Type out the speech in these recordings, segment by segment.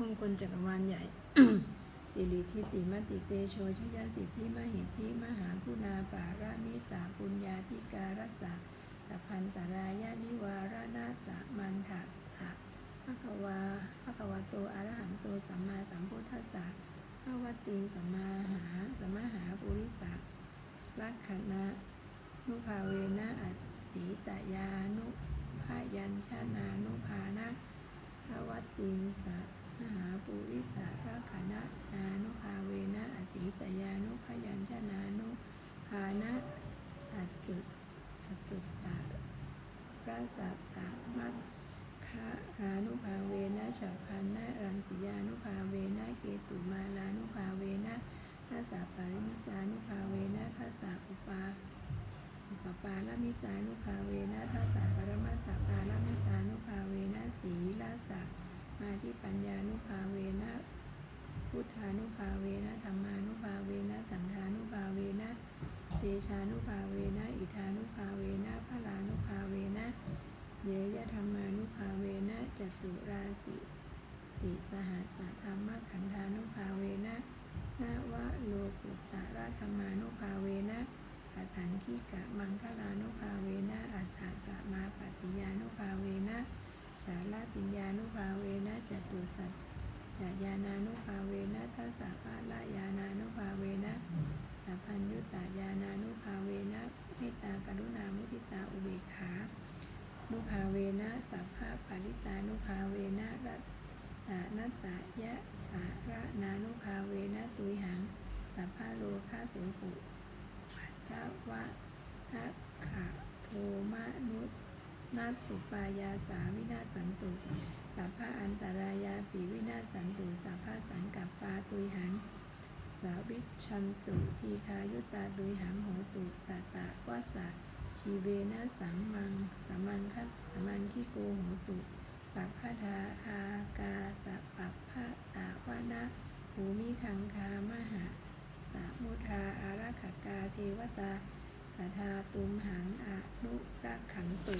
มงคลจักรวาลใหญ่สิริทิติมติเตโชชยสิทธิมหิทธิมหาคุณาปารามิตาปุญญาธิการตะตพันตรายานิวารนาตะมันทะตะภะคะวาภะคะวะโตอรหันโตสัมมาสัมพุทธัสสะภะวะติงสัมมาหาสัมมาหาปุริสะลักขณะนุภาเวนะอัสสีตยานุภายัญชนานุภานะภวตินสะ มหาปุริสาระขณะนานุภาเวนะอติตยานุพยัญชนานุภานะตัดจุตัดจุดตะพระสัตตะมัตคะอานุภาเวนะฉัพพันนะรังสิยานุภาเวนะเกตุมาลานุภาเวนะทัสสะปาริมิตานุภาเวนะทัสสะอุปาอุปปาละมิตานุภาเวนะทัสสะปรมัตถปาละมิตานุภาเวนะสีลาสะมาที่ปัญญานุภาเวนะพุทธานุภาเวนะธรรมานุภาเวนะสังฆานุภาเวนะเตชานุภาเวนะอิทานุภาเวนะพลานุภาเวนะเยยะธรรมานุภาเวนะจตุราสิติสหัสสะธรรมขันธานุภาเวนะนาวะโลกุตตะราธรรมานุภาเวนะ อัฏฐังคีกะมังคลานุภาเวนะอัฏฐกะมาปฏิยานุภาเวนะสาลปิญญานุภาเวนะจตุสัจจายานานุภาเวนะทัสสะปาลายานานุภาเวนะสัพพัญยุตตายานานุภาเวนะเมตตากรุณามุทิตาอุเบกขานุภาเวนะสัพพะปริตานุภาเวนะรัตตานัสสะ ยะสาระนานุภาเวนะตุยหังสัพพะโลคาสุขุทวะทักขะโทมะนุสนาสุปายาสาวินาสันตุสัพพะอันตรายาปีวินาสันตุสัพพะสังกัปปาตุยหังสาวิชันตุทีคายุตาตุยหังโหตุสัตตะวัสสะชีเวนะสังมังสัมมังคัสสัมมังคิโกโหตุ ปัปพะทาอากาสัปปัปพะตาวนะภูมิคังคามหาสามุทาอารักขกาเทวตาสัทาตุมหังอนุรักขังตุ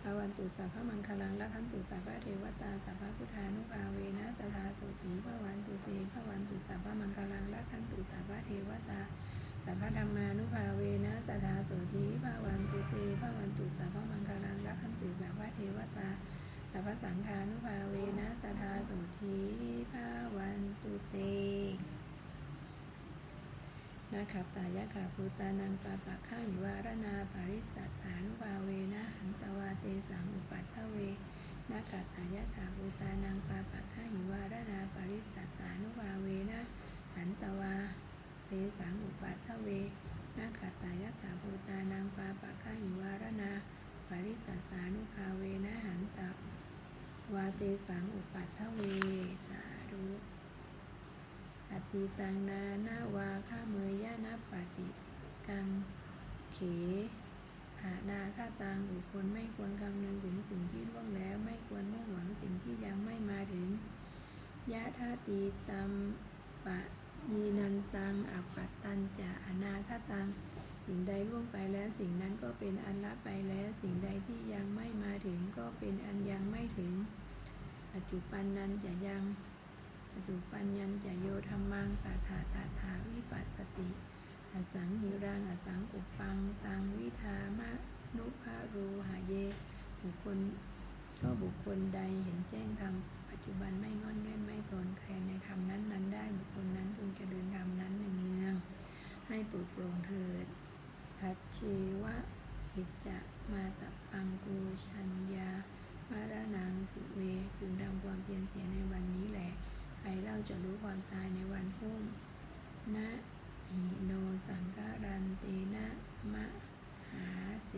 ภาวันตุสัพพมังคลังละขันตุสัพพะเทวตาสัพพะพุทธานุภาเวนะตถาตุตีภาวันตุเตภาวันตุสัพพมังคลังละขันตุสัพพะเทวตาสัพพะธรรมานุภาเวนะตถาตุตีภาวันตุเตภาวันตุสัพพมังคลัง ละขันตุสัพพะเทวตาสัพพสังฆานุภาเวนะตถาตุทีภาวันตุเตนาขับตายะขาภูตานังปาปะข้าหิวารนาปาริสัตตานุภาเวนะหันตวาเตสังอุปัตเวนาขับตายะขาภูตานังปาปะข้าหิวารนาปาริสัตตานุภาเวนะหันตวาเตสังอุปัตเวนาขับตายะขาภูตานังปาปะข้าหิวารนาปาริสัตตานุภาเวนะหันตวาเต สังอุปัตถเว สาธุอติตังนานาวาข้าเมยยะนะปฏิกังเขอานาคาตังบุคคลไม่ควรคำนึงถึงสิ่งที่ล่วงแล้วไม่ควรมุ่งหวังสิ่งที่ยังไม่มาถึงยะธาตีตัมปะยีนันตังอัปปัตตันจะอนาคาตัง สิ่งใดล่วงไปแล้วสิ่งนั้นก็เป็นอันละไปแล้ว สิ่งใดที่ยังไม่มาถึงก็เป็นอันยังไม่ถึง ปัจจุบันนั้นจะยังปัจจุบันยันจะโยธรรมังตาถาตาถาวิปัสสติอสังหิรังอสังอุปังตังวิธามะนุภารูหาเย บุคคลก็บุคคลใดเห็นแจ้งธรรมปัจจุบันไม่งอนเง่นไม่โกรนแคลนในธรรมนั้นนั้นได้บุคคลนั้นจึงจะเดินธรรมนั้นหนึ่งเนือง ให้ปลุกโปร่งเถิดพัชเชวะหิจจะมาตะปังกูชัญญา มารานังสุเวจึงทำความเพียรเสียในวันนี้แหละใครเล่าจะรู้ความตายในวันพรุ่งนะหิโนสังการันเตนะมะหาเส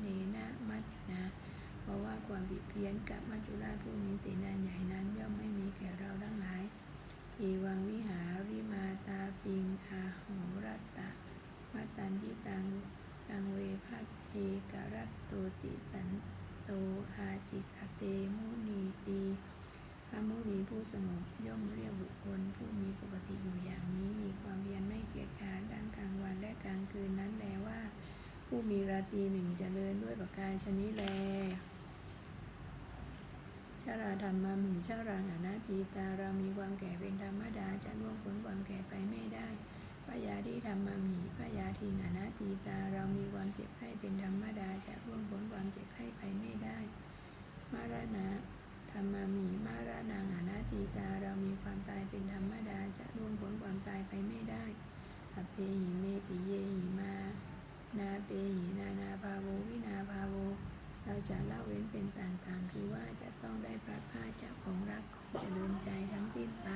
เนนะมัจจุนาเพราะว่าความผิดเพี้ยน กับมัจจุราชผู้มีเสนาใหญ่นั้นย่อมไม่มีแก่เราทั้งหลายเอวังวิหาริมาตาปิงอาโหรัตตะมัตันทิตังตังเวพัตเทกรัตโตติสันโตอาจิกเตมุนีตีพระมุนีผู้สงบย่อมเรียกบุคคลผู้มีปกติอยู่อย่างนี้มีความเพียรไม่เกียจคร้านทั้งกลางวันและกลางคืนนั้นแลว่า ผู้มีราตรีหนึ่งจเจริญด้วยประการชนิดแล ชาราธรรมามิชารังอนาตีตาเรามีความแก่เป็นธรรมดาจะล่วงพ้นความแก่ไปไม่ได้พยาธิธรรมามิพยาธิอนาตีตาเรามีความเจ็บไข้เป็นธรรมดาจะล่วงพ้นความเจ็บไข้ไปไม่ได้ มารณะธรรมามิมารณังอนาตีตาเรามีความตายเป็นธรรมดาจะล่วงพ้นความตายไปไม่ได้อเพหิเมปิเยหิมา นาเปหินานาภาโววินาภาโว เราจะเล่าเว้นเป็นต่างๆ คือว่าจะต้องได้พลัดพาจากของรักของเจริญใจทั้งสิ้นไป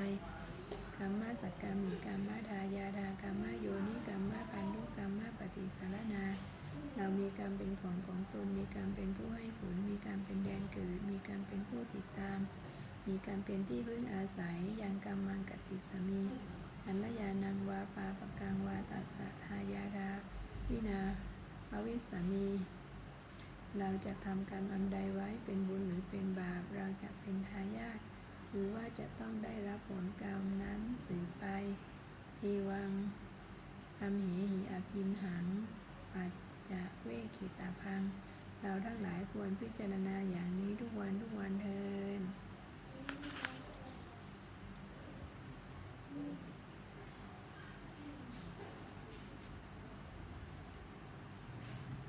กรรมะสักกรรมิกรรมะทายาทากรรมะโยนิกรรมะพันธุกรรมะปฏิสารนา เรามีกรรมเป็นของของตน มีกรรมเป็นผู้ให้ผล มีกรรมเป็นแดนเกิด มีกรรมเป็นผู้ติดตาม มีกรรมเป็นที่พึ่งอาศัย ยังกรรมังกติสมีอันละยานังวาปาปกังวาตัสสะทายาดาวินาภวิสามี เราจะทำกรรมอันใดไว้เป็นบุญหรือเป็นบาป เราจะเป็นทายาทหรือว่าจะต้องได้รับผลกรรมนั้นสืบไปอีวังอำเหหิอภินหัง ปัจจะเวขิตาพัง เราทั้งหลายควรพิจารณาอย่างนี้ทุกวันทุกวันเทิน